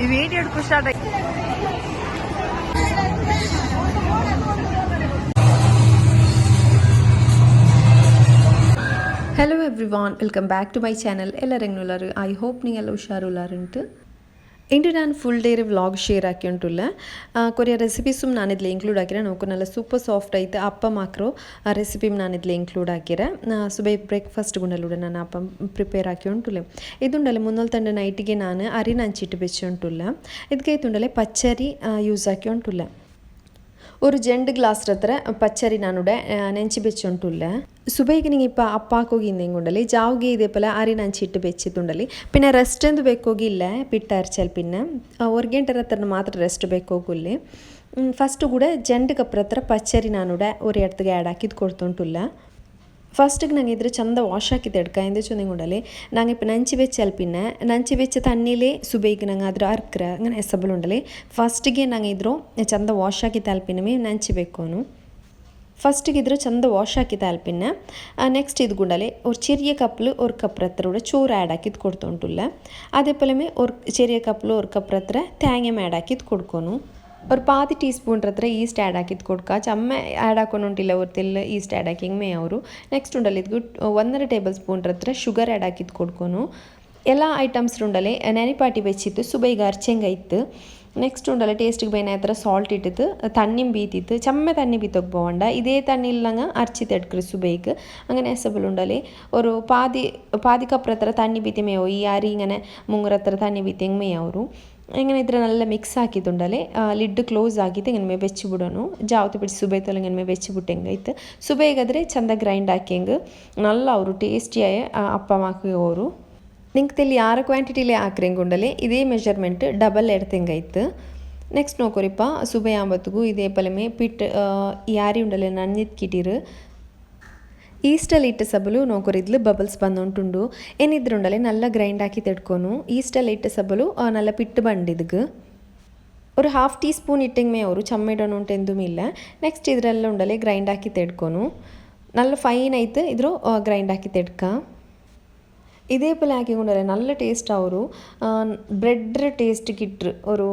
ಈ video ಹಿಡ್ಕೊ start ಆಯ್ತು hello everyone welcome back to my channel ಎಲ್ಲರೆಂಗ್ನುಲ್ಲರು I hope ನೀವೆಲ್ಲ ಹುಷಾರುಲ್ಲಾರುಂಟು into ನಾನು ಫುಲ್ ಡೇ ವ್ಲಾಗ್ ಶೇರ್ ಹಾಕಿ ಉಂಟುಲ್ಲ ಕೊರಿಯ ರೆಸಿಪೀಸು ನಾನಿದ್ಲೆ ಇನ್ಕ್ಲೂಡ್ ಹಾಕಿರೆ ನೋಕು ನಲ್ಲ ಸೂಪರ್ ಸಾಫ್ಟ್ ಐತೆ ಅಪ್ಪ ಮಾಕ್ರೋ ಆ ರೆಸಿಪಿ ನಾನಿದ್ಲೆ ಇನ್ಕ್ಲೂಡ್ ಹಾಕಿರೆ ಸುಬೇ ಬ್ರೇಕ್ಫಾಸ್ಟ್ ಗುಂಡಲ್ಲೂಡ ನಾನು ಅಪ್ಪ ಪ್ರಿಪೇರ್ ಹಾಕಿ ಉಂಟುಲ್ಲ ಇದುಂಡಲ್ಲ ಮುನ್ನಲ್ ತಂಡ ನೈಟಿಗೆ ನಾನು ಅರಿನ ಹಂಚಿಟ್ಟು ಬೆಚ್ಚಿ ಉಂಟುಲ್ಲ ಇದಕ್ಕೆ ಇದುಂಡಲ್ಲ ಪಚ್ಚರಿ ಯೂಸ್ ಹಾಕಿ ಉಂಟುಲ್ಲ ஒரு ஜெண்டு ഗ്ലാസ് ಹತ್ರ പച്ചരി ನಾನುಡೆ ನೆಂಚಿ ಬೆಚ್ಚುಂಟುಲ್ಲೆ സുബൈക്കിനിങ് ഇപ്പോൾ അപ്പാക്കോകി എന്തെങ്കിലുണ്ടല്ലേ ജാവുകി ഇതേപോലെ അരി നനച്ചിട്ട് വെച്ചിട്ടുണ്ടല്ലേ പിന്നെ റെസ്റ്റ് എന്ത് ബേക്കോകില്ല പിട്ടരച്ചാൽ പിന്നെ ഒരു ഗಂಟೆ ಹತ್ರ ಮಾತ್ರ ರೆಸ್ಟ್ ಬೇಕಾಗಿಲ್ಲ ಫಸ್ಟು ಕೂಡ ಜಂಡು ಕಪ್ರ ಹತ್ರ ಪಚ್ಚರಿ ನಾನುಡೆ ಒರೆ ಎಡ್ತಿಗೆ ಆ್ಯಡ್ ಹಾಕಿದ್ದು ಕೊಡ್ತುಂಟುಲ್ಲ ഫസ്റ്റ് ഞങ്ങൾ ഇതിൽ ചന്ത വാഷാക്കി തെടുക്കുക എന്താ വെച്ചാൽ കൊണ്ടല്ലേ ഞങ്ങൾ ഇപ്പം നഞ്ചി വെച്ചാൽ പിന്നെ നഞ്ചി വെച്ച തണ്ണിയിലെ സുബൈക്ക് ഞങ്ങൾ ಅದ್ರ ಅರ್ಕ್ರ അങ്ങനെ ಎಸಬಲುಂಡಲೆ ಫಸ್ಟಿಗೆ ನಂಗೆ ಇದ್ರು ಚಂದ ವಾಶ್ ಹಾಕಿ ತಾಲ್ಪಿನಮೇ ನಂಚಿಬೇಕೋನು ഫസ്റ്റിക്ക് ഇതിൽ ചന്ത വാഷ് ആക്കി താല്പിന്നെ നെക്സ്റ്റ് ഇത് കൊണ്ടല്ലേ ഒരു ചെറിയ കപ്പിൽ ഒരു കപ്പറത്തൂടെ ചോറ് ആഡ് ആക്കിയത് കൊടുത്തോണ്ടില്ല അതേപോലെ ഒരു ചെറിയ കപ്പിൽ ഒരു കപ്പറത്ര തേങ്ങ ആഡ് ആക്കിയത് ಅವ್ರು ಪಾತಿ ಟೀ ಸ್ಪೂನ್ ಹತ್ರ ಈಸ್ಟ್ ಆ್ಯಡ್ ಹಾಕಿದ್ ಕೊಡ್ಕ ಚಮ್ಮ ಆ್ಯಡ್ ಹಾಕೊಂಡು ಉಂಟಿಲ್ಲ ಹೊರ್ತಿಲ್ಲ ಈಸ್ಟ್ ಆ್ಯಡ್ ಹಾಕಿಂಗ್ಮೇ ಅವರು ನೆಕ್ಸ್ಟ್ ಉಂಡಲ್ಲಿ ಇದು ಒಂದರ ಟೇಬಲ್ ಸ್ಪೂನ್ ಹತ್ರ ಶುಗರ್ ಆ್ಯಡ್ ಹಾಕಿದ್ ಕೊಡ್ಕೊನು ಎಲ್ಲ ಐಟಮ್ಸ್ ಉಂಡಲೆ ನೆನಪಾಟಿ വെച്ചിട്ട് സുബൈഗ് അരച്ചെങ്കയ്ത്ത് ನೆಕ್ಸ್ಟ್ ಉಂಡಲ್ಲ ಟೇಸ್ಟಿಗೆ ಬೇನೆ ಹತ್ರ ಸಾಲ್ಟ್ ಇಟ್ಟಿತ್ತು ತಣ್ಣಿ ಬೀತಿತ್ತು ಚಮ್ಮೆ ತಣ್ಣಿ ಬೀತೋಗಿ പോവണ്ട ഇതേ തണ്ണിയിലങ്ങ് അരച്ചിട്ട് എടുക്കുക സുബൈക്ക് അങ്ങനെ എസബിലുണ്ടല്ലേ ഒരു പാതി പാതിക്കപ്പുറത്ര തണ്ണി ബീത്തിമേയോ ഈ ആരി ഇങ്ങനെ മുങ്ങുറത്ര തണ്ണി ബീത്തിങ്ങമേയാവും ഇങ്ങനെ ಇದ್ರೆ നല്ല ಮಿಕ್ಸ್ ആക്കിയിട്ടുണ്ടല്ലേ ಲಿಡ್ ಕ್ಲೋಸ್ ಆಗಿದೆ ಇನ್ಮೆ ಬೆಚ್ಚಿ ಬಿಡೋನು ಜಾವತ್ತು ಬಿಟ್ಟು ಸುಬೇ ತೊಲಂಗೆ ಇನ್ಮೆ ಬೆಚ್ಚಿ ಬಿಟ್ಟು ಹೆಂಗೈತೆ ಸುಬೇಗಾದರೆ ಚಂದ ಗ್ರೈಂಡ್ ಹಾಕಿ ಹೆಂಗೆ ನಲ್ಲ ಅವರು ಟೇಸ್ಟಿಯಾಗಿ ಅಪ್ಪ ಮಾಕಿ ಅವರು ನಿಂಗೆ ತೆಲ್ಲಿ ಯಾರ ಕ್ವಾಂಟಿಟಿಲೇ ಹಾಕ್ರಿ ಹೆಂಗುಂಡಲೆ ಇದೇ ಮೆಷರ್ಮೆಂಟ್ ಡಬಲ್ ಎಡ್ತೆಂಗೈತೆ ನೆಕ್ಸ್ಟ್ ನೋಕೋರಿಪ್ಪ ಸುಬೇ ಆಂಬತ್ತಿಗೂ ಇದೇ ಪಲಮೆ ಪಿಟ್ ಯಾರಿ ಉಂಡಲೆ ನನ್ನಿದ್ ಕಿಟಿರು ಈ ಸ್ಟೈಲ್ ಇಟ್ಟು ಸಬಲು ನೋಕೊರಿದ್ಲು ಬಬಲ್ಸ್ ಬಂದುಂಟುಂಡು ಏನಿದ್ರುಂಡಲೆ ನಲ್ಲ ಗ್ರೈಂಡ್ ಹಾಕಿ ತೆಡ್ಕೊನು ಈ ಸ್ಟೈಲ್ ಇಟ್ಟು ಸಬಲು ನಲ್ಲ ಪಿಟ್ಟು ಬಂಡಿದ್ಗೆ ഒരു ഹാഫ് ടീസ്പൂൺ ഇട്ടെങ്കിൽ ഒരു ചമ്മയിടണോണ്ട് എന്തുമില്ല നെക്സ്റ്റ് ഇതിലെല്ലാം ഉണ്ടല്ലേ ഗ്രൈൻഡ് ആക്കി തെടുക്കണു നല്ല ഫൈനായിട്ട് ഇതിൽ ഗ്രൈൻഡ് ആക്കി തെടുക്കാം ഇതേപോലെ ആക്കിക്കൊണ്ടല്ലേ നല്ല ടേസ്റ്റ് ആവൊരു ബ്രെഡ് ടേസ്റ്റ് കിട്ടു ഒരു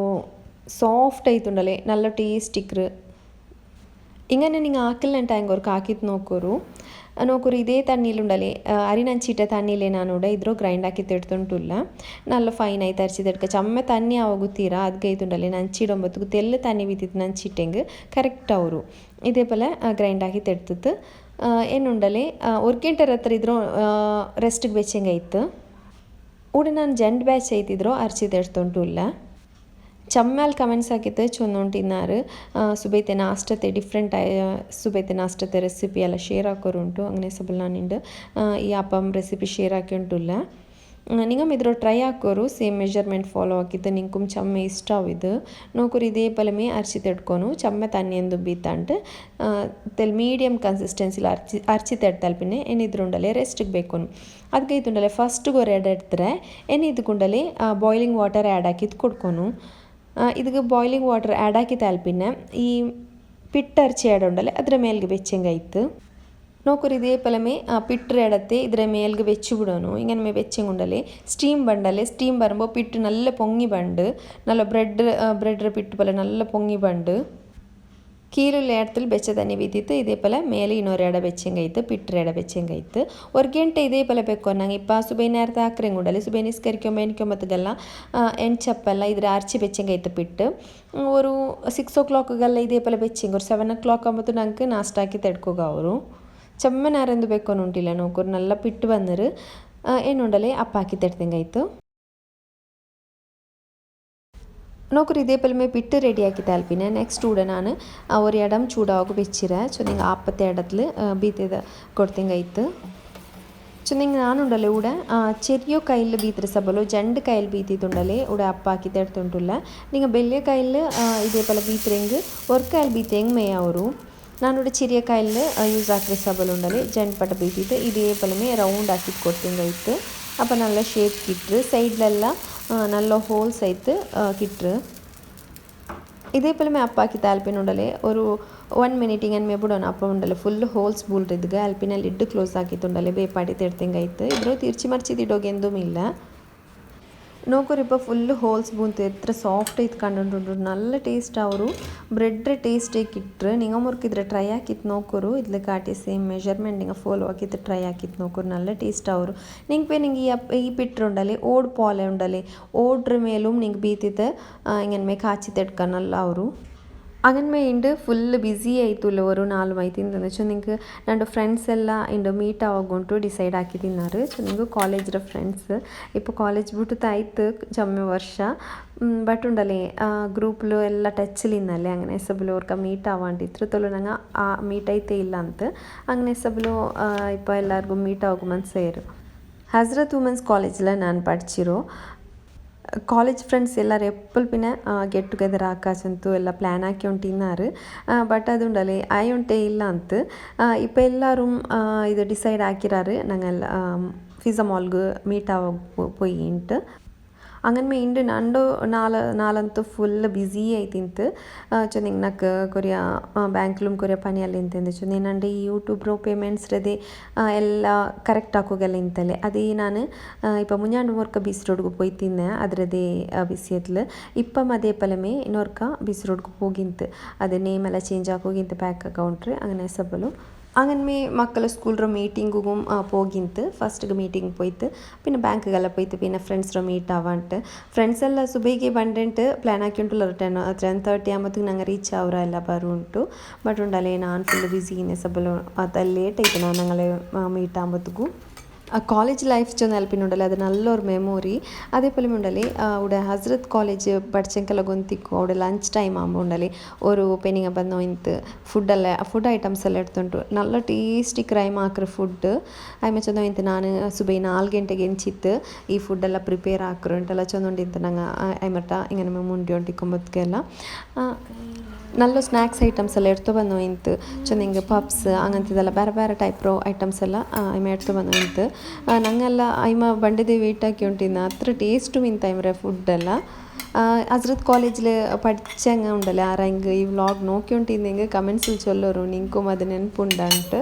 സോഫ്റ്റ് ആയിട്ടുണ്ടല്ലേ നല്ല ടേസ്റ്റ് ഇക്കറ് ഇങ്ങനെ നിങ്ങൾ ആക്കില്ല ടാങ്ക് അവർക്ക് ആക്കി നോക്കൊരു ತಣ್ಣೀಲುಂಡಲೆ ಅರಿ ನಂಚಿಟ್ಟ ತಣ್ಣೀಲೆ ನಾನುಡ ಇದ್ರೋ ಗ್ರೈಂಡ್ ಹಾಕಿ ತೆಡ್ತುಂಟುಲ್ಲ ನಲ್ಲ ಫೈನ್ ಆಯ್ತು ಅರಿಸಿ ತೆಡ್ಕ ಚಮ್ಮೆ ತಣ್ಣಿ ಆವಾಗುತ್ತೀರಾ? ಅದಕ್ಕೆ ಐತುಂಡಲೆ ನಂಚಿಡೊಂಬತ್ತು ತೆಲ್ಲ ತಣ್ಣಿ ಬಿದ್ದಿತ್ತು ನಂಚಿಟ್ಟೆಂಗೆ. ಕರೆಕ್ಟ್ ಅವರು. ಇದೇ ಪೋಲೆ ಗ್ರೈಂಡ್ ಹಾಕಿ ತೆಡ್ತಿತ್ತು ಏನುಂಡಲೆ ഒരു ಗಂಟೆ ಹತ್ರ ಇದ್ರು ರೆಸ್ಟಿಗೆ ಬೆಚ್ಚಂಗಾಯ್ತು ಊಡ ನಾನು ಜಂಡ್ ಬ್ಯಾಚ್ ಐತಿದ್ರು ಅರ್ಚಿ ತೆಡ್ತುಂಟುಲ್ಲ ಚಮ್ಮಾಲ್ ಕಮೆಂಟ್ಸ್ ಹಾಕಿತ್ತು ಚೊಂದೊಂಟಿನಾರು ಸುಬೈತೆ ನಾಷ್ಟತೆ ಡಿಫ್ರೆಂಟ್ ಸುಬೈತೆ ನಾಷ್ಟತೆ ರೆಸಿಪಿ ಎಲ್ಲ ಶೇರ್ ಹಾಕೋರುಂಟು അങ്ങനെ ಸಬಲ್ ನಾನಿಂಡು ಈ അപ്പം ರೆಸಿಪಿ ಶೇರ್ ಹಾಕಿ ಉಂಟುಲ್ಲ നിങ്ങൾ ಇದ್ರ ಟ್ರೈ ಹಾಕೋರು ಸೇಮ್ ಮೆಜರ್ಮೆಂಟ್ ಫಾಲೋ ಹಾಕಿದ್ದು ನಿಂಕುಮ್ ಚಮ್ಮೆ ಇಷ್ಟ ಆವಿದು ನೋಕರು ಇದೇ ಪಲಮೆ ಅರ್ಚಿ ತೆಡ್ಕೊನು ಚಮ್ಮೆ ತನ್ನಿ ಎಂದು ಬೀತಂಟು ತೆಲ್ ಮೀಡಿಯಮ್ ಕನ್ಸಿಸ್ಟೆನ್ಸಿಲಿ ಅರ್ಚಿ ಅರ್ಚಿ ತೆಡ್ತಾಲ್ ಪಿನ್ನೆ ಏನಿದ್ರುಂಡಲೆ ರೆಸ್ಟಿಗೆ ಬೇಕೊನು ಅದಕ್ಕೆ ಇದ್ದುಂಡಲೆ ಫಸ್ಟ್ ಗೊರೆ ಎರಡು ಎಡ್ತಾರೆ ಏನಿದ್ದುಕೊಂಡಲೆ ಬಾಯ್ಲಿಂಗ್ ವಾಟರ್ ಆ್ಯಡ್ ಹಾಕಿದ್ದು ಕೊಡ್ಕೊನು ഇതിക്ക് ബോയിലിംഗ് വാട്ടർ ആഡ് ആക്കിത്താൽ പിന്നെ ഈ പിട്ടർച്ചി ഉണ്ടല്ലേ അതിന്റെ മേലിക്ക് വെച്ചെങ്കയ്ത്ത് നോക്കൊരു പിട്ടർ ഇടത്തെ ഇതിന്റെ മേലിക്ക് വെച്ച് വിടണു. ഇങ്ങനെ വെച്ചും കൊണ്ടല്ലേ സ്റ്റീം ബണ്ടല്ലേ സ്റ്റീം വരുമ്പോൾ പിട്ട് നല്ല പൊങ്ങി ബണ്ട് നല്ല ബ്രെഡ് ബ്രെഡ് പിട്ട് പോലെ നല്ല പൊങ്ങി ബണ്ട്. கீழுள்ள இடத்துல பெச்ச தண்ணி வித்திட்டு ಮೇಲೆ போல் மேலே இன்னொரு இடம் பெச்சங்க இத்து பிட்டுற இடம் பெச்சங்க ಗಂಟೆ ಇದೇ ಪಲ ಬೇಕು ನಂಗೆ ಇಪ್ಪ ಸುಬೈ ನೇರತೆ ಹಾಕ್ರಂಗುಂಡಲ್ಲಿ ಸುಬೈ ನಿಸ್ಕರಿಕೊಂಬ ಎನ್ಕೊಂಬತ್ತಗೆಲ್ಲ ಎಂಚಪ್ಪೆಲ್ಲ ಇದ್ರ ಅರ್ಚಿ ಬೆಚ್ಚಂಗೆ ಇತ್ತು ಬಿಟ್ಟು ஒரு ಸಿಕ್ಸ್ ಓ ಕ್ಲಾಕ್ಗೆಲ್ಲ ಇದೇ ಪಲ ಬೆಚ್ಚಿಂಗ್ ಓ ಕ್ಲಾಕ್ ಅಂಬತ್ತು ನಂಗೆ ನಾಷ್ಟ ಹಾಕಿ ತೆಡ್ಕೋಗ ಅವರು. ಚಮ್ಮನಾರೆಂದು ಬೇಕು ಉಂಟಿಲ್ಲ ನೋಕರು, ನಲ್ಲ ಪಿಟ್ಟು ಬಂದರು ಏನುಂಡಲೆ ಅಪ್ಪ ಹಾಕಿ ತೆಡ್ದಂಗಾಯ್ತು ನೌಕರು ಇದೇ ಪಲ್ಮೆ ಬಿಟ್ಟು ರೆಡಿಯಾಕಿ ತಲ್ಪಿನ ನೆಕ್ಸ್ಟ್ ಕೂಡ ನಾನು ஒரு இடம் சூடாக வச்சிறேன் ஸோ நீங்கள் அப்பத்த இடத்துல பீத்தது கொடுத்தீங்க இத்து ಸೊ ನಿಂಗೆ ನಾನುಂಡಲೆ ಉಡ ಚೆರಿಯೋ ಕೈಲಿ ಬೀತ್ರ ಸಬಲು ಜಂಡ್ ಕೈಲಿ ಬೀತಿತ್ತುಂಡಲೆ ಉಡ ಅಪ್ಪ ಹಾಕಿ ತೆಡ್ತುಂಟುಲ್ಲ ನಿಂಗೆ ಬೆಲ್ಲೆ ಕೈಲಿ ಇದೇ ಪಲ ಬೀತ್ರೆಂಗ್ ஒரு ಕೈಲಿ ಬೀತೆಂಗ್ ಮೇಯ ಅವರು ನಾನೋಡ ಚಿರಿಯ ಕೈಲಿ ಯೂಸ್ ಹಾಕಿದ್ರೆ ಸಬಲುಂಡಲೆ ಜಂಡ್ ಪಟ ಬೀತಿತ್ತು இதே போலமே ரவுண்ட் ஆக்கிட்டு கொடுத்துங்க இத்து அப்போ நல்லா ஷேப் கிட்டு சைட்லெல்லாம் നല്ല ഹോൾസ് ആയിട്ട് കിട്ടുക ഇതേപോലെ മേ അപ്പാക്കി താല്പിനുണ്ടല്ലേ ഒരു ಒನ್ ಮಿನಿಟಿಗೆ ಏನು ಮೇಬಿಡೋಣ ಅಪ್ಪ ಉಂಡಲ್ಲ ಫುಲ್ ಹೋಲ್ಸ್ ಬೂಲ್ರಿದ್ಗೆ ಅಲ್ಪಿನಲ್ಲಿ ಇಡ್ಡು ಕ್ಲೋಸ್ ಆಗಿತ್ತುಂಡಲ್ಲ ಬೇಪಾಡಿ ತೆಡ್ತಂಗಾಯ್ತು ಇದ್ರು ತಿರ್ಚಿ ಮರ್ಚಿದಿಡೋಗೆಂದೂ ಇಲ್ಲ ನೋಕರಿಪ್ಪ ಫುಲ್ ಹೋಲ್ಸ್ ಬೂಂತ, ಎತ್ತರ ಸಾಫ್ಟ್ ಐತ್ ಕಂಡು ನಲ್ಲ ಟೇಸ್ಟ್ ಅವರು. ಬ್ರೆಡ್ ಟೇಸ್ಟ್ ಇಟ್ರೆ. ನಿಂಗ ಮುರ್ಕಿದ್ರೆ ಟ್ರೈ ಹಾಕಿತ್ತು ನೋಕರು. ಇದ್ಲ ಕಾಟಿ ಸೇಮ್ ಮೆಜರ್ಮೆಂಟ್ ನಿಂಗ ಫಾಲೋ ಹಾಕಿತ್ತು ಟ್ರೈ ಹಾಕಿತ್ತು ನೋಕರು. ನಲ್ಲ ಟೇಸ್ಟ್ ಅವರು. ನಿಂಗೆ ಪೇ ನಿಂಗೆ ಈ ಪಿಟ್ರ್ ಉಂಡಲೆ ಓಡ್ ಪಾಲೆ ಉಂಡಲೆ ಓಡ್ರ ಮೇಲೂ ನಿಂಗೆ ಬೀತಿದ್ದ ಮೇಲೆ ಕಾಚಿ ತೆಡ್ಕನಲ್ಲ ಅವರು. അങ്ങനെ വേണ്ടി ಫುಲ್ ಬ್ಯುಸಿ ಆಯಿತು ಇಲ್ಲವರು ನಾಲ್ಕು ಮೈತಿಂದ ಸೊ ನಿಂಗೆ ನನ್ನ ಫ್ರೆಂಡ್ಸ್ ಎಲ್ಲ ಇಂಡು ಮೀಟ್ ಆಗೋಂಟು ಡಿಸೈಡ್ ಹಾಕಿ ತಿನ್ನಾರು ಸೊ ನಿಂಗೆ ಕಾಲೇಜ್ರ ಫ್ರೆಂಡ್ಸ್ ಇಪ್ಪ ಕಾಲೇಜ್ ಬಿಟ್ಟು ತಾಯ್ತು ಜಮ್ಮೆ ವರ್ಷ ಬಟ್ ಉಂಡಲೆ ಗ್ರೂಪ್ಲು ಎಲ್ಲ ಟಚ್ಲಿನ್ನಲ್ಲೇ അങ്ങനെ സബിലോ ഓർക്ക മീറ്റ് ആവാണ്ട് ഇത്ര തൊലുനങ്ങ ആ മീറ്റായിത്തേ ഇല്ല അന്ത് അങ്ങനെ സബിലോ ഇപ്പോൾ എല്ലാവർക്കും മീറ്റ് ആകുമ്പോൾ ಸೇರು ಹಜರತ್ ವುಮೆನ್ಸ್ ಕಾಲೇಜಲ್ಲಿ ನಾನು ಪಡ್ಚಿರೋ ಕಾಲೇಜ್ ಫ್ರೆಂಡ್ಸ್ ಎಲ್ಲರೂ ಎಪ್ಪಲ್ ಪಿನ ಗೆಟ್ ಟುಗೆದರ್ ಆಕಾಶಂತು ಎಲ್ಲ ಪ್ಲ್ಯಾನ್ ಹಾಕಿ ಉಂಟಿನಾರು ಬಟ್ ಅದುಂಡಲ್ಲಿ ಆಯುಂಟೆ ಇಲ್ಲ ಅಂತ ಇಪ್ಪ ಎಲ್ಲರೂ ಇದು ಡಿಸೈಡ್ ಹಾಕಿರಾರು நாங்கள் ஃபிசா மால்கு மீட் ஆக போயின்ட்டு അങ്ങനെ ಇಂಡು ನಂಡು ನಾಲ ನಾಲಂತೂ ಫುಲ್ ಬಿಸಿ ಐತಿಂತು ಚೊಂದಿಂಗ್ ನಕ್ ಕೊರಿಯ ಬ್ಯಾಂಕ್ಲುಮ್ ಕೊರಿಯ ಪನಿಯಲ್ಲಿ ಇಂತೆಂದು ಚೊಂದಿ ನಂಡು ಈ ಯೂಟ್ಯೂಬ್ರು ಪೇಮೆಂಟ್ಸ್ ರದೆ ಎಲ್ಲ ಕರೆಕ್ಟ್ ಹಾಕೋಗೆಲ್ಲ ಇಂತಲೆ ಅದೇ ನಾನು ಇಪ್ಪ ಮುಂಜಾಂಡು ಮೂರ್ಕ ಬಿಸಿ ರೋಡ್ಗೆ போய் ತಿನ್ನೆ ಅದರದೇ ಬಿಸಿಯತ್ಲು ಇಪ್ಪ ಮದೇ ಪಲಮೆ ಇನ್ನೊರ್ಕ ಬಿಸಿ ರೋಡ್ಗೆ ಹೋಗಿಂತು ಅದೇ ನೇಮ್ ಎಲ್ಲ ಚೇಂಜ್ ಆಗೋಗಿಂತು ಬ್ಯಾಂಕ್ ಅಕೌಂಟ್ರಿ അങ്ങനെ ಸಬಲು അങ്ങനെ മീ മക്കൾ സ്കൂളിലെ മീറ്റിംഗും പോകിന്ത് ഫസ്റ്റ് മീറ്റിംഗ് പോയിത്ത് പിന്നെ ബാങ്കുകളെ പോയിത്ത് പിന്നെ ഫ്രണ്ട്സിലെ മീറ്റ് ആവാണ്ട് ഫ്രണ്ട്സ് എല്ലാം സുബേക്ക് പണ്ടിട്ട് പ്ലാൻ ആക്കിയിട്ടുള്ള റിട്ടൺ ടെൻ തേർട്ടി ആകുമ്പോൾ ഞങ്ങൾ റീച്ച് ആവുക എല്ലാ പറഞ്ഞിട്ടു ബട്ട് ഉണ്ടല്ലേ ഞാൻ ഫുൾ ബിസിനെസ് അപ്പോൾ അതല്ലേ ടൈപ്പ് ഞങ്ങളെ മീറ്റ് ആകുമ്പോഴത്തേക്കും ಆ ಕಾಲೇಜ್ ಲೈಫ್ ಜೊ ನೆನಪಿನುಂಡಲೆ ಅದು ನಲ್ಲೊರು ಮೆಮೊರಿ അതേപോലെ ഉണ്ടല്ലേ അവിടെ ഹസ്രത്ത് കോളേജ് പഠിച്ചെങ്കിൽ ಗೊಂತಿಕ್ಕು അവിടെ ಲಂಚ್ ಟೈಮ್ ಆಂಬ ಉಂಡಲೆ ഒരു പെനിങ്ങ ಬಂದು ಇಂತು ಫುಡ್ಡೆಲ್ಲ ಫುಡ್ ಐಟಮ್ಸ್ ಎಲ್ಲ ಎಡ್ತುಂಟು നല്ല ಟೇಸ್ಟಿ ಕ್ರೈಮ್ ಹಾಕ್ರೆ ಫುಡ್ ಆಯ್ಮ ಚಂದ ಇಂತು ನಾನು ಸುಬೈ ನಾಲ್ಕು ಗಂಟೆಗೆ ಎಂಚಿತ್ತು ಈ ಫುಡ್ಡೆಲ್ಲ ಪ್ರಿಪೇರ್ ಹಾಕ್ರು ಅಂತೆಲ್ಲ ಚಂದ ನಂಗೆ ಐಮಟ್ಟ ಹಿಂಗೆ ಮುಂಡಿ ಹೊಂಟಿಕೊಂಬತ್ಗೆಲ್ಲ നല്ല ಸ್ನಾಕ್ಸ್ ಐಟಮ್ಸ್ ಎಲ್ಲ ಎಡ್ತು ಬಂದು ಇಂತು ಚೆನ್ನ ಹಿಂಗೆ ಪಪ್ಸ್ ಹಾಗಂತಿದೆಲ್ಲ ಬೇರೆ ಬೇರೆ ಟೈಪ್ ಪ್ರೊ ಐಟಮ್ಸ್ ಎಲ್ಲ ಐಮ ಎರ್ತು ಬಂದು ಇಂತ್ ನಂಗೆಲ್ಲ ಐಮ ಬಂಡೆದೆ ವೇಟ್ ಆಕಿ ಉಂಟಿಂದ ಅತ್ರ ಟೇಸ್ಟು ಮೀನ್ ಫುಡ್ ಫುಡ್ಡೆಲ್ಲ ಹಜ್ರದ್ ಕಾಲೇಜಲ್ಲಿ ಪಡ್ಚೆಂಗ ಉಂಡಲ್ಲ ಆ ರೆಂಗೆ ಈ ವ್ಲಾಕ್ ನೋಕ್ಯುಂಟಿನ್ಗೆ ಕಮೆಂಟ್ಸ್ ಚೊಲ್ಲರು ನಿಂಕುಮ ಅದು ನೆನಪು ಉಂಟ ಉಂಟು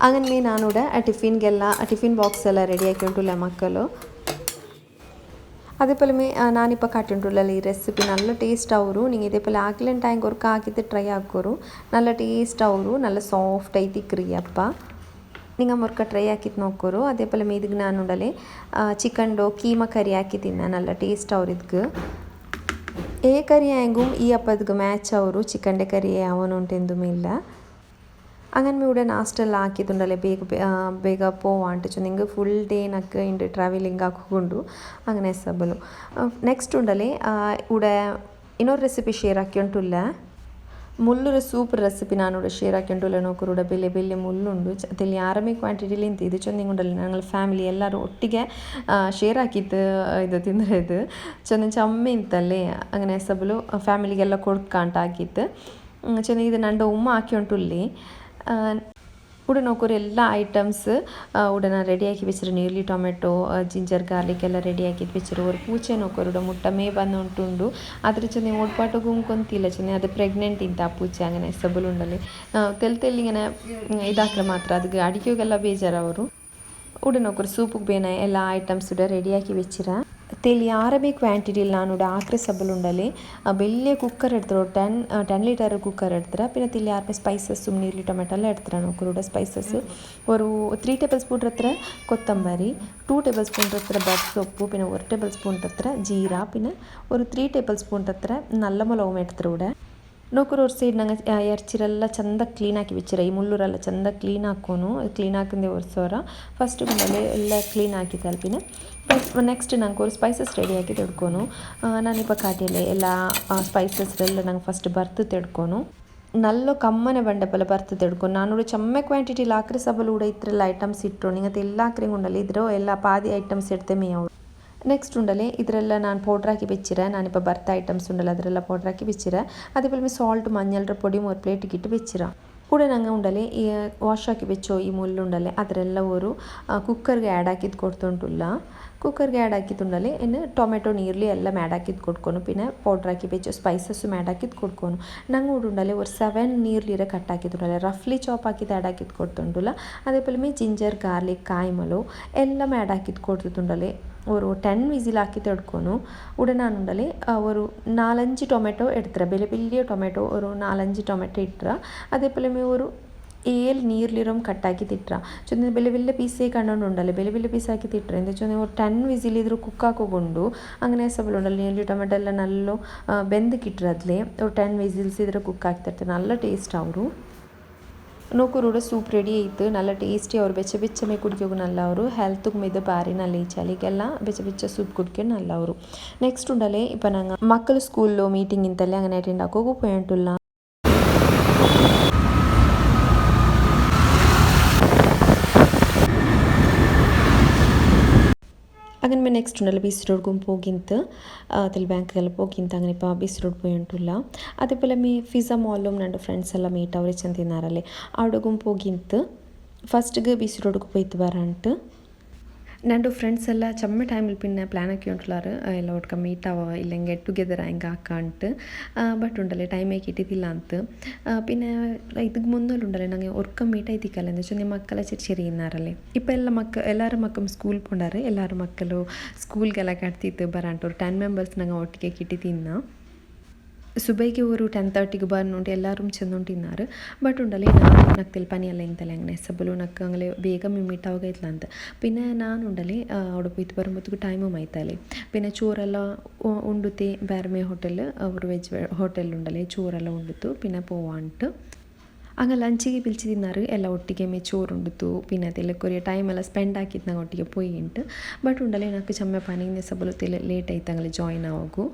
ಹಾಗೆ ಮೀನ್ ನಾನು ಕೂಡ ಟಿಫಿನ್ಗೆಲ್ಲ ಟಿಫಿನ್ ಬಾಕ್ಸ್ ಎಲ್ಲ ರೆಡಿ ಆಕಿ ಉಂಟುಲ್ಲ ಮಕ್ಕಳು അതേപോലെ ഞാനിപ്പോൾ കണ്ടിട്ടുള്ള ഈ റെസിപ്പി നല്ല ടേസ്റ്റ് ആവും நீங்கள் இதேபோல் ஆக்லன் டைம் ஒருக்க ஆக்கிட்டு ட்ரை ஆக்குறோம் நல்ல டேஸ்ட் ஆகும் நல்ல சாஃப்ட் ஐத்தி கிரியப்ப நீங்கள் முறுக்க ಟ್ರೈ ಹಾಕಿದ್ದು ನೋಕ್ಕೋರು ಅದೇ ಪಲ್ಲ ಮೇದಿಗೆ ನಾನು ಉಂಡಲೆ ಚಿಕನ್ಡು ಕೀಮ ಕರಿ ಹಾಕಿದ್ದೀನಿ ನಲ್ಲ ಟೇಸ್ಟ್ ಅವ್ರು ಇದಕ್ಕೆ ಏ ಕರಿ ಹೆಂಗೂ ಈ ಹಬ್ಬದ್ಗೆ ಮ್ಯಾಚ್ ಅವರು ಚಿಕನ್ ಕರಿ ಯಾವನು ಉಂಟೆಂದು ಇಲ್ಲ അങ്ങനെ ഇവിടെ നാസ്റ്റെല്ലാം ആക്കിയിട്ടുണ്ടല്ലേ ബേഗ ബേഗ പോവാണ്ടിച്ചു നിങ്ങൾക്ക് ഫുൾ ഡേനൊക്കെ ഉണ്ട് ട്രാവലിംഗ് ആക്കുകൊണ്ടു അങ്ങനെ സബലു. നെക്സ്റ്റ് ഉണ്ടല്ലേ ഇവിടെ ഇന്നൊരു റെസിപ്പി ഷെയർ ആക്കിയിട്ടില്ല മുള്ളൊരു സൂപ്പർ റെസിപ്പി ഞാനിവിടെ ഷെയർ ആക്കിയിട്ടില്ല നോക്കറൂടെ വലിയ വലിയ മുല്ലുണ്ട് അതിൽ ആരമി ക്വാണ്ടിറ്റിയിൽ എന്ത് ചോ നിങ്ങളുണ്ടല്ലോ ഞങ്ങൾ ഫാമിലി എല്ലാവരും ഒട്ടിക്ക് ഷെയർ ആക്കിയിട്ട് ഇത് തിന്നരുത് ചെന്ന് ചമ്മിത്തല്ലേ അങ്ങനെ സബലു ഫാമിലിക്കെല്ലാം കൊടുക്കാണ്ടാക്കിയിട്ട്. ചെന്ന് ഇത് രണ്ട് ഉമ്മ ആക്കിയിട്ടില്ലേ ಉಡ ನೋಕೋರು ಎಲ್ಲ ಐಟಮ್ಸ್ ಉಡನ ನಾನು ರೆಡಿಯಾಗಿ ಬೆಚ್ಚರು ನೀರ್ಲಿ ಟೊಮೆಟೊ ಜಿಂಜರ್ ಗಾರ್ಲಿಕ್ ಎಲ್ಲ ರೆಡಿಯಾಗಿ ಬೆಚ್ಚರು ಅವ್ರು ಪೂಜೆ ನೋಕೋರು ಉಡ ಮುಟ್ಟ ಮೇ ಬಂದು ಉಂಟುಂಡು. ಅದ್ರ ಚೆನ್ನೆ ಓಡ್ಪಾಟು ಗುಂಕೊಂತಿಲ್ಲ ಚೆನ್ನೆ ಅದು ಪ್ರೆಗ್ನೆಂಟ್ ಇಂತ ಪೂಜೆ ಅಂಗನೆ ಸಬಲುಂಡಲ್ಲಿ. ತೆಲ್ ತೆಲ್ಲಿಗೆನೆ ಇದಾಕ್ರೆ ಮಾತ್ರ. ಅದಕ್ಕೆ ಅಡಿಕೆಗೆಲ್ಲ ಬೇಜಾರ ಅವರು ಉಡ ನೋಕೋರು ಸೂಪಿಗೆ ಬೇನ ಎಲ್ಲ ಐಟಮ್ಸ್ ಉಡ ರೆಡಿಯಾಗಿ ಬೆಚ್ಚಿರ ತಿಳಿಯಾರಬೇ ക്വാണ്ടിറ്റിയിൽ ನಾನೂടെ ആക്രസബലുണ്ടല്ലേ വലിയ കുക്കർ എടുത്തിട്ട് ടെൻ ടെൻ ലിറ്റർ കുക്കർ എടുത്തിട്ട് പിന്നെ ತಿಳಿയാർമേ സ്പൈസസ്സും നീരളി ടൊമാറ്റോ എല്ലാം എടുത്തിട്ടാണ് ഒക്കരുടെ സ്പൈസസ് ഒരു ത്രീ ടേബിൾ സ്പൂൺ എടുത്തിട്ട് കൊത്തമ്പരി ടു ടേബിൾ സ്പൂൺ എടുത്തിട്ട് ബസ് സൊപ്പ് പിന്നെ ഒരു ടേബിൾ സ്പൂൺ എടുത്തിട്ട് ജീര പിന്നെ ഒരു ത്രീ ടേബിൾ സ്പൂൺ എടുത്തിട്ട് നല്ല മുളകും എടുത്തിട്ട് ನೂಕರು ಸೈಡ್ ನಂಗೆ ಎರ್ಚಿರೆಲ್ಲ ಚಂದ ಕ್ಲೀನಾಗಿ ಬಿಚ್ಚಿರ. ಈ ಮುಳ್ಳೂರೆಲ್ಲ ಚಂದ ಕ್ಲೀನ್ ಹಾಕೋನು ಕ್ಲೀನ್ ಹಾಕಂದೆ ಒರೆಸೋರ. ಫಸ್ಟ್ ಬಂದಲ್ಲಿ ಎಲ್ಲ ಕ್ಲೀನ್ ಆಗಿ ತಲ್ಪಿನ. ನೆಕ್ಸ್ಟ್ ನಂಗೆ ಸ್ಪೈಸಸ್ ರೆಡಿ ರೆಡಿಯಾಗಿ ತೆಡ್ಕೊನು. ನಾನಿಪ್ಪ ಕಾಟಿಯಲ್ಲಿ ಎಲ್ಲ ಸ್ಪೈಸಸ್ರೆಲ್ಲ ನಂಗೆ ಫಸ್ಟ್ ಬರ್ತು ತೆಡ್ಕೊನು. ನಲ್ಲು ಕಮ್ಮನೆ ಬಂಡಪಲ ಬರ್ತು ತೆಡ್ಕೊಂಡು ನಾನು ಚಮ್ಮೆ ಕ್ವಾಂಟಿಟಿ ಹಾಕ್ರೆ ಸಬಲ್ ಉಡ ಇತ್ರೆಲ್ಲ ಐಟಮ್ಸ್ ಇಟ್ಟರು ನಿಂಗತ್ತೆ ಎಲ್ಲ ಹಾಕ್ರಿ ಗುಂಡಲ್ಲಿ ಇದ್ರೋ ಎಲ್ಲ ಪಾದಿ ಐಟಮ್ಸ್ ಇಡ್ತೇಮಿ ಅವರು. നെക്സ്റ്റ് ഉണ്ടല്ലേ ഇതിലെല്ലാം ഞാൻ പൗഡറാക്കി വെച്ചിരാൻ ഞാനിപ്പോൾ ഭർത്ത ഐറ്റംസ് ഉണ്ടല്ലോ അതിലെല്ലാം പൗഡറാക്കി വെച്ചിരാൻ അതേപോലെ സോൾട്ട് മഞ്ഞളുടെ പൊടിയും ഒരു പ്ലേറ്റ് ഇട്ട് വെച്ചിരാം ಕೂಡ ನಂಗೆ ಉಂಡಲೆ ಈ ವಾಶ್ ಹಾಕಿ ಬೆಚ್ಚೋ ಈ ಮುಳ್ಳುಂಡಲೆ ಅದರೆಲ್ಲ ಅವರು ಕುಕ್ಕರ್ಗೆ ಆ್ಯಡ್ ಹಾಕಿದ್ದು ಕೊಡ್ತುಂಟುಲ್ಲ. ಕುಕ್ಕರ್ಗೆ ಆಡ್ ಹಾಕಿದ್ದುಂಡಲೆ ಇನ್ನು ಟೊಮೆಟೊ ನೀರ್ಲಿ ಎಲ್ಲ ಮ್ಯಾಡ್ ಹಾಕಿದ್ದು ಕೊಡ್ಕೊನು ಪಿನ್ನ ಪೌಡ್ರ್ ಹಾಕಿ ಬೆಚ್ಚೋ ಸ್ಪೈಸಸ್ ಮ್ಯಾಡ್ ಹಾಕಿದ್ದು ಕೊಡ್ಕೊನು ನಂಗೆ ಉಡುಂಡಲೆ ಒಂದು ಸೆವೆನ್ ನೀರ್ಲಿರ ಕಟ್ ಹಾಕಿದ್ದುಂಡಲೆ ರಫ್ಲಿ ಚಾಪ್ ಹಾಕಿದ್ದು ಆಡ್ ಹಾಕಿದ್ದು ಕೊಡ್ತುಂಟುಲ್ಲ. ಅದೇ ಪಲ್ಮೆ ಜಿಂಜರ್ ಗಾರ್ಲಿಕ್ ಕಾಯಿಮಲು ಎಲ್ಲ ಮ್ಯಾಡ್ ಹಾಕಿದ್ದು ಕೊಡ್ತಿದ್ದುಂಡಲೆ ஒரு டென் ಹಾಕಿ ஆக்கி தடுக்கணும் உடனானுடலே ஒரு ನಾಲಂಜಿ ಟೊಮೆಟೊ எடுத்துறேன் ಬೆಲೆ பெரிய ಟೊಮೆಟೊ ஒரு ನಾಲಂಜಿ ಟೊಮೆಟೊ ಇಟ್ರ. ಅದೇ ಪಲ್ಯ ஒரு ಏಲ್ ಕಟ್ ಕಟ್ಟಾಕಿ ತಿಟ್ರ. ಚೊಂದೆ ಬೆಲೆ ಬೆಲ್ಲೆ ಪೀಸೇ ಕಣ್ಣು ಉಂಡಲ್ಲ, ಬೆಲೆ ಬೆಲ್ಲ ಪೀಸ್ ಹಾಕಿ ತಿಟ್ರ. ಇಂದ ಚೊಂದೆ ಒಂದು ಟೆನ್ ವಿಸಿಲ್ ಇದ್ರು ಕುಕ್ ಹಾಕೊಂಡು ಅಂಗನೆ ಸಬಲ್ ನೀರ್ಲಿ ಟೊಮೆಟೊ ಎಲ್ಲ ನಲ್ಲೋ ಬೆಂದಕ್ಕಿಟ್ರದ್ಲೆ ಅವ್ರು ಟೆನ್ ವಿಸಿಲ್ಸ್ ಇದ್ರೆ ಕುಕ್ ಹಾಕ್ತಿರ್ತಾರೆ ನಲ್ಲ ಟೇಸ್ಟ್ ಅವರು. ನೂಕೂರು ಸೂಪ್ ರೆಡಿ ಆಯಿತು ನಲ್ಲ ಟೇಸ್ಟಿ ಅವ್ರು ಬೆಚ್ಚ ಬೆಚ್ಚಮೆ ಕುಡಿಯೋಕೆ ನಲ್ಲ ಅವರು ഹെൽത്തുക്കും ഇത് പാരി നല്ല ഈ ചളിക്കല്ല ബിച്ച ബിച്ച സൂപ്പ് കുടിക്കാൻ നല്ലവരും നെക്സ്റ്റ് ഉണ്ടല്ലേ ഇപ്പം ഞങ്ങൾ മക്കൾ സ്കൂളിലോ മീറ്റിംഗ് ഇന്നല്ലേ അങ്ങനെ ഉണ്ടാക്കുക പോയിട്ടുള്ള അങ്ങനെ മെ നെക്സ്റ്റ് ഉണ്ടല്ലോ ബി സി റോഡ്ക്കും പോകിന്ത് അതിൽ ബാങ്കുകൾ പോകിന്ത് അങ്ങനെ ഇപ്പോൾ ബി സി റോഡ് പോയിട്ടില്ല അതേപോലെ മീ ഫിസ മോലും രണ്ട് ഫ്രണ്ട്സ് എല്ലാം മീറ്റ് അവർ ചെന്തിന്നാറല്ലേ അവിടെക്കും പോകിന്ത് ഫസ്റ്റ് ബി സി റോഡ്ക്ക് പോയിത്ത് വരാനിട്ട് ನಂದು ಫ್ರೆಂಡ್ಸ್ ಎಲ್ಲ ಚಮ್ಮೆ ಟೈಮಲ್ಲಿ ಪಿನ್ನ ಪ್ಲ್ಯಾನ್ ಹಾಕಿ ಉಂಟುಲಾರು ಎಲ್ಲ ಒಟ್ಕ ಮೀಟ್ ಆವ ಇಲ್ಲ ಗೆಟ್ ಟುಗೆದರ್ ಹೆಂಗೆ ಹಾಕ ಅಂಟ್ ಬಟ್ ಉಂಡಲೆ ಟೈಮೇ കിട്ടിയിട്ടില്ല ಅಂತ പിന്നെ ഇതിക്ക് മുന്നിലുണ്ടല്ലേ ഞങ്ങൾ ഒർക്കം മീറ്റ് ആയിത്തിക്കല്ല എന്ന് വെച്ചാൽ മക്കളെ ചെറിയ ചെറിയ ഇന്നാറല്ലേ ഇപ്പം ಎಲ್ಲ ಮಕ್ಕ ಎಲ್ಲರ ಮಕ್ಕಳು ಸ್ಕೂಲ್ ಪೊಂಡಾರೆ ಎಲ್ಲರ ಮಕ್ಕಳು ಸ್ಕೂಲ್ಗೆಲ್ಲ ಕಟ್ತಿತ್ತು ಬರಂಟ ഒരു ಟೆನ್ ಮೆಂಬರ್ಸ್ ನಂಗೆ ಒಟ್ಟಿಗೆ ಕಿಟ್ಟಿ ತಿನ್ನ ಸುಬೈಗೆ ಊರು ಟೆನ್ ತರ್ಟಿಗೆ ಬರ್ ನೋಡಿ ಎಲ್ಲರೂ ಚೆಂದ ಉಂಟಿನ್ನಾರು ಬಟ್ ಉಂಡಲ್ಲಿ ನಾನು ನಕ್ಕ ತಿಲ್ಪನಿ ಅಲ್ಲ ಇಂತಲ್ಲಿ ಹಂಗೆ ಸಬ್ಬಲು ನಕ್ಕ ಹಂಗಲೇ ಬೇಗ ಮಿ ಮೀಟ್ ಆಗೈತ್ಲ ಅಂತ. ಪಿನ್ನೆ ನಾನು ಉಂಡಲಿ ಅವಡಪ್ಪ ಇತ್ತು ಬರಂಬೋದು ಟೈಮು ಮೈತಾಲಿ ಪಿನ್ನೆ ಚೂರೆಲ್ಲ ಉಂಡುತಿ ಬೇರೆಮೇ ಹೋಟೆಲ್, ಅವ್ರ ವೆಜ್ ಹೋಟೆಲ್ ಉಂಡಲೇ ಚೂರೆಲ್ಲ ಉಂಡುತು ಪಿನ್ನೆ ಪೋವಾಂಟ್ ಅಂಟು ಹಂಗೆ ಲಂಚಿಗೆ ಪಿಲ್ಚಿ ತಿನ್ನಾರು ಎಲ್ಲ ಒಟ್ಟಿಗೆ ಮೇ ಚೋರ್ ಉಂಡುತು ಪಿನ್ನೆ ತಿಲ್ಲ ಕೊರಿಯ ಟೈಮ್ ಎಲ್ಲ ಸ್ಪೆಂಡ್ ಹಾಕಿತ್ತು ನಂಗೆ ಒಟ್ಟಿಗೆ ಪೋಯಿ ಬಟ್ ಉಂಡಲಿ ನಾಲ್ಕು ಚಮ್ಮೆ ಪಾನಿಂಗ್ ಸಬ್ಬಲು ತಿಲ್ಲ ಲೇಟ್ ಆಯ್ತು ಹಂಗಲ್ಲಿ ಜಾಯ್ನ್ ಆಗು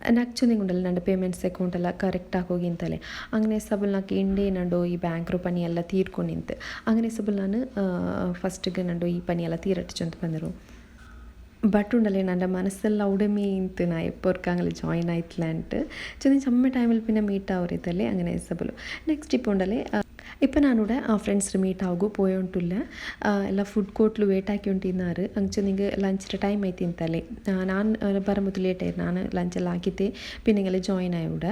యాక్చువల్లీ ನನ್ನ ಪೇಮೆಂಟ್ಸ್ ಅಕೌಂಟ್ ಎಲ್ಲ ಕರೆಕ್ಟಾಗಿ ಹೋಗಿಂತಲೆ ಅಂಗನೇ ಸಬಲ್ ನಾಲ್ಕು ಇಂಡೇ ನಂಡು ಈ ಬ್ಯಾಂಕ್ರು ಪನಿ ಎಲ್ಲ ತೀರ್ಕೊಂಡಿಂತೆ ಅಂಗನೇ ಸಬಲ್ ನಾನು ಫಸ್ಟಿಗೆ ನಂಡು ಈ ಪನಿ ಎಲ್ಲ ತೀರಟ್ಚಂತ ಬಂದರು. ಬಟ್ ಉಂಡಲೆ ನನ್ನ ಮನಸ್ಸೆಲ್ಲ ಉಡಮೆ ಇಂತು ನಾ ಎಪ್ಪೋರ್ಕಂಗಲ್ಲಿ ಜಾಯಿನ್ ಆಯ್ತಲ ಅಂಟ್ ಚಂದ ಚಮ್ಮೆ ಟೈಮಲ್ಲಿ ಪಿನ ಮೀಟ್ ಅವ್ರಿದ್ದಲೆ ಅಂಗನೇ ಸಬಲು. ನೆಕ್ಸ್ಟ್ ಇಪ್ಪ ಉಂಡಲೆ இப்போ ನಾನೂಡ ಆ ಫ್ರೆಂಡ್ಸ್ ಮೀಟ್ ಆಗೋ ಪೋಯ ಉಂಟುಲ್ಲ ಎಲ್ಲ ಫುಡ್ ಕೋರ್ಟ್ಲು ವೇಟ್ ಹಾಕಿ ಉಂಟಿನಾರು ಅಂಚೆ ನಿಂಗೆ ಲಂಚ್ರ ಟೈಮ್ ಆಯ್ತು ಇಂತಲೆ ನಾನು ಬರಮುತ್ತು ಲೇಟ್ ಆಯ್ತು ನಾನು ಲಂಚೆಲ್ಲ ಹಾಕಿದ್ದೆ ಪಿನ್ನೆಲ್ಲ ಜಾಯಿನ್ ಆಯೂಡ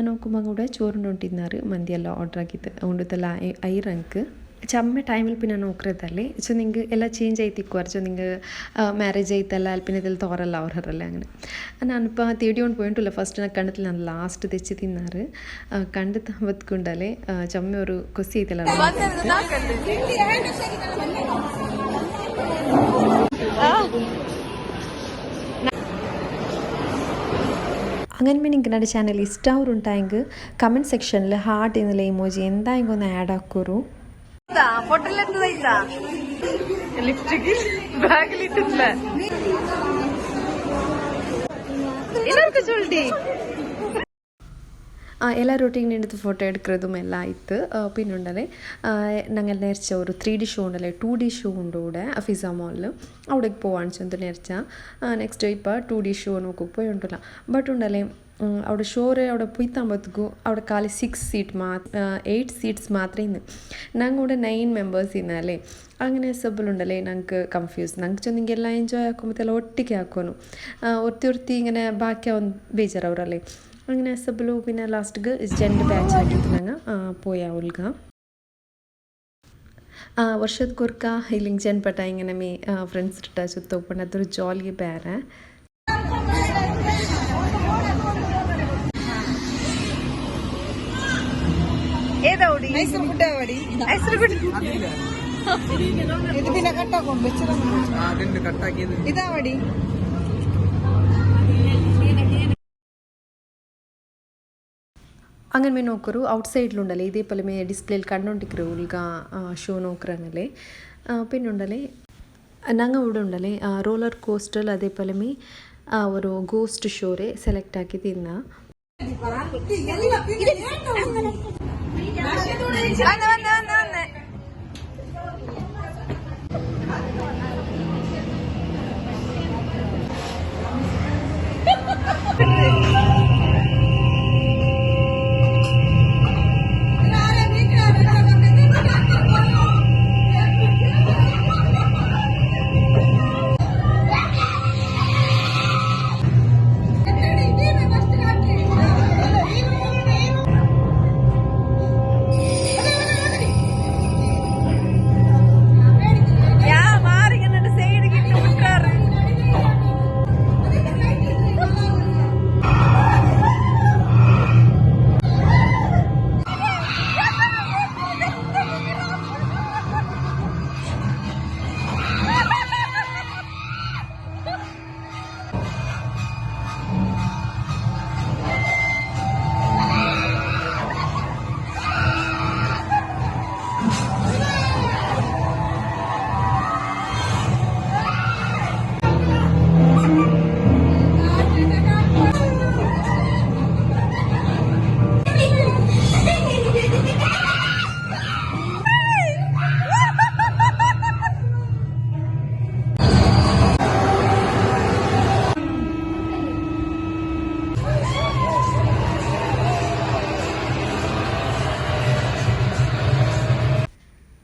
ನೋಕುಮಂಗೂಡ ಚೋರುಂಡು ಉಂಟಿನಾರು ಮಂದಿ ಎಲ್ಲ ಆರ್ಡರ್ ಆಗಿತ್ತು ಉಂಡುತ್ತಲ್ಲ ಐರಂಕ್ ചമ്മേ ടൈമിൽ പിന്നെ നോക്കരുതല്ലേ? ചോ നിങ്ങൾക്ക് എല്ലാം ചേഞ്ച് ആയി തിക്കുവാർ ചോ നിങ്ങൾക്ക് മാരേജ് ആയിത്തല്ല പിന്നെ ഇതിൽ തോറല്ല ഓർഹറല്ല അങ്ങനെ. ഞാനിപ്പോൾ തേടി കൊണ്ട് പോയിട്ടില്ല ഫസ്റ്റ് ഞാൻ കണ്ടിട്ടില്ല ഞാൻ ലാസ്റ്റ് തെച്ച് തിന്നാർ കണ്ട് താമത്തുണ്ടല്ലേ ചമ്മ ഒരു കൊസ് ചെയ്തല്ല അങ്ങനെ നിങ്ങളുടെ ചാനൽ ഇഷ്ടാവുണ്ടായെങ്കിൽ കമന്റ് സെക്ഷനിൽ ഹാർട്ട് എന്നുള്ള ഇമോജി എന്തായെങ്കിൽ ഒന്ന് ആഡ് ആക്കൂ ಆಯ್ತಾ ಹೋಟೆಲ್ ಆಯ್ತಾ ಲಿಫ್ಟಿಗೆ ಬ್ಯಾಗ್ ಲಿಟ್ಟಿದ್ಲ ಇನ್ನೊಂದು ಚುಲ್ಟಿ എല്ലാ ಎಲ್ಲ ಒಟ್ಟಿಗೆ ഫോട്ടോ എടുക്കുന്നതും എല്ലാം ಎಲ್ಲ പിന്നെ ಪಿನ್ನುಂಡಲೆ ഞങ്ങൾ ನೇರ್ಚ ഒരു ത്രീ ഡി ഷോ ഉണ്ടല്ലേ? ടു ഡി ഷോ ഉണ്ട് കൂടെ ഫിസ മോളിൽ അവിടേക്ക് പോവാണ് ചെന്ന് നേർച്ച. നെക്സ്റ്റ് ഇപ്പോൾ ടു ഡി ഷോ നോക്കും പോയി ഉണ്ടല്ലോ ബട്ട് ഉണ്ടല്ലേ അവിടെ ഷോറ് അവിടെ പോയിത്താകുമ്പോഴത്തേക്കു അവിടെ കാലി സിക്സ് സീറ്റ് മാ എയ്റ്റ് സീറ്റ്സ് മാത്രമേ ഇന്ന്. ഞങ്ങൾ കൂടെ നയൻ മെമ്പേഴ്സ് ഇന്നല്ലേ അങ്ങനെ സബിലുണ്ടല്ലേ ഞങ്ങൾക്ക് കൺഫ്യൂസ് ഞങ്ങൾക്ക് ചെന്നെങ്കിൽ എല്ലാം എൻജോയ് ആക്കുമ്പോഴത്തേക്കും ഒട്ടിക്കാക്കുന്നു ഒരുത്തി ഒരുത്തി ഇങ്ങനെ ബാക്കിയാവും ബേജാറാവറല്ലേ അങ്ങനെ ಸಬ್ಲು ಪಿನ ಲಾಸ್ಟ್ಗೆ ಜೆಂಡ್ ಬ್ಯಾಚ್ ಆಗಿತ್ತು ನಂಗೆ ಪೋಯ ಉಲ್ಗ ವರ್ಷದ ಕೊರ್ಕ ಇಲ್ಲಿಂಗ್ ಜನ್ ಪಟ ಹಿಂಗೆ ನಮ್ಮಿ ಫ್ರೆಂಡ್ಸ್ ರಿಟ ಸುತ್ತೋಗ್ಬಣ್ಣ ಅದ್ರ ಜಾಲಿಗೆ ಬೇರೆ ഏതവടി ഐസർ കുട്ടാവടി ഐസർ ഇത് പിന്നെ കട്ടാക്കും വെച്ചതാണ് ഇതാവടി അങ്ങനെ మేము ఒకరు అవుట్ సైడ్లో ఉండాలి ఇదే పల్లె మీ డిస్ప్లేలు కండుంటికి రూల్గా షో പിന്നെ ഉണ്ടല്ലേ ഞങ്ങൾ ഇവിടെ ഉണ്ടല്ലേ റോളർ കോസ്റ്റർ അതേപോലെ മീ ഒരു ഗോസ്റ്റ് ഷോറെ സെലക്ട് ആക്കി തിന്ന Thank you.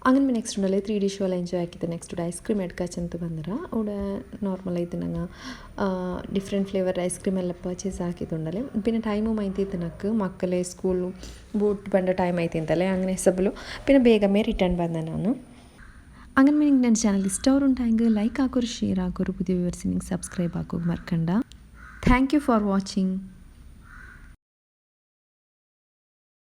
വന്ന് വന്ന് അങ്ങനെ ನೆಕ್ಸ್ಟ್ ಉಂಡಲೆ ತ್ರೀ ಡಿ ಶೋ ಎಲ್ಲ ಎಂಜಾಯ್ ಆಕಿತ್ತು ನೆಕ್ಸ್ಟ್ ಐಸ್ ಕ್ರೀಮ್ ಎಡ್ಕಾಚಂತ ಬಂದ್ರ അവിടെ നോർമൽ ആയിട്ട് ഞങ്ങൾ ഡിഫറെൻറ്റ് ഫ്ലേവർ ഐസ്ക്രീം എല്ലാം പർച്ചേസ് ആക്കിയിട്ടുണ്ടല്ലേ പിന്നെ ടൈമും ആയിട്ട് నాకు ಮಕ್ಕಳೇ ಸ್ಕೂಲು ಬೂಟ್ ಬಂದ ಟೈಮ್ ಆಯ್ತಿಂತಲ್ಲೇ അങ്ങനെ ಸಬಲು പിന്നെ ಬೇಗಮೇ ರಿಟರ್ನ್ ಬಂದೆ ನಾನು അങ്ങനെ ನಿಂಗೆ ನನ್ನ ಚಾನಲ್ ಇಷ್ಟ ಅವ್ರು ಉಂಟಾಂಗೆ ಲೈಕ್ ಹಾಕೋರು ಶೇರ್ ಹಾಕೋರು ಪುದಿಯ ವ್ಯೂವರ್ಸ್ ನಿಂಗೆ ಸಬ್ಸ್ಕ್ರೈಬ್ ಹಾಕೋದು ಮರ್ಕಂಡ ಥ್ಯಾಂಕ್ ಯು ಫಾರ್ ವಾಚಿಂಗ್